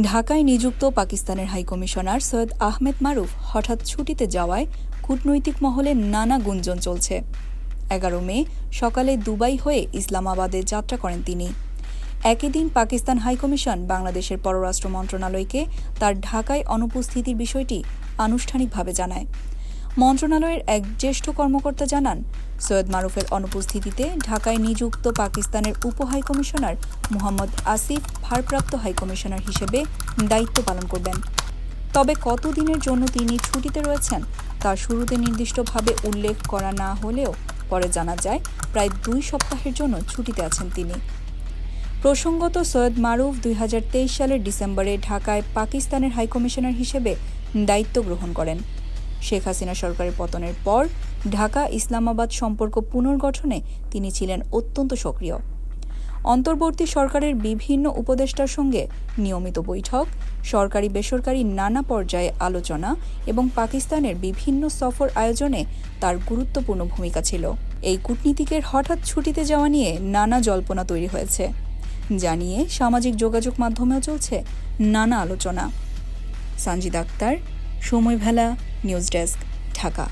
ঢাকায় নিযুক্ত পাকিস্তানের হাইকমিশনার সৈয়দ আহমেদ মারুফ হঠাৎ ছুটিতে যাওয়ায় কূটনৈতিক মহলে নানা গুঞ্জন চলছে। এগারো মে সকালে দুবাই হয়ে ইসলামাবাদে যাত্রা করেন তিনি। একই দিন পাকিস্তান হাইকমিশন বাংলাদেশের পররাষ্ট্র মন্ত্রণালয়কে তার ঢাকায় অনুপস্থিতির বিষয়টি আনুষ্ঠানিকভাবে জানায়। মন্ত্রণালয়ের এক জ্যেষ্ঠ কর্মকর্তা জানান, সৈয়দ মারুফের অনুপস্থিতিতে ঢাকায় নিযুক্ত পাকিস্তানের উপ হাইকমিশনার মোহাম্মদ আসিফ, ভারপ্রাপ্ত হাইকমিশনার হিসেবে দায়িত্ব পালন করবেন। তবে কতদিনের জন্য তিনি ছুটিতে রয়েছেন, তা শুরুতে নির্দিষ্টভাবে উল্লেখ করা না হলেও পরে জানা যায়, প্রায় দুই সপ্তাহের জন্য ছুটিতে আছেন তিনি। প্রসঙ্গত, সৈয়দ মারুফ দুই হাজার তেইশ সালের ডিসেম্বরে ঢাকায় পাকিস্তানের হাইকমিশনার হিসেবে দায়িত্ব গ্রহণ করেন। শেখ হাসিনা সরকারের পতনের পর ঢাকা ইসলামাবাদ সম্পর্ক পুনর্গঠনে তিনি ছিলেন অত্যন্ত সক্রিয়। অন্তর্বর্তী সরকারের বিভিন্ন উপদেষ্টার সঙ্গে নিয়মিত বৈঠক, সরকারি বেসরকারি নানা পর্যায়ে আলোচনা এবং পাকিস্তানের বিভিন্ন সফর আয়োজনে তার গুরুত্বপূর্ণ ভূমিকা ছিল। এই কূটনীতিকের হঠাৎ ছুটিতে যাওয়া নিয়ে নানা জল্পনা তৈরি হয়েছে। জানিয়ে সামাজিক যোগাযোগ মাধ্যমেও চলছে নানা আলোচনা। সানজিদ আক্তার সময় ভেলা নিউজ ডেস্ক ঢাকা।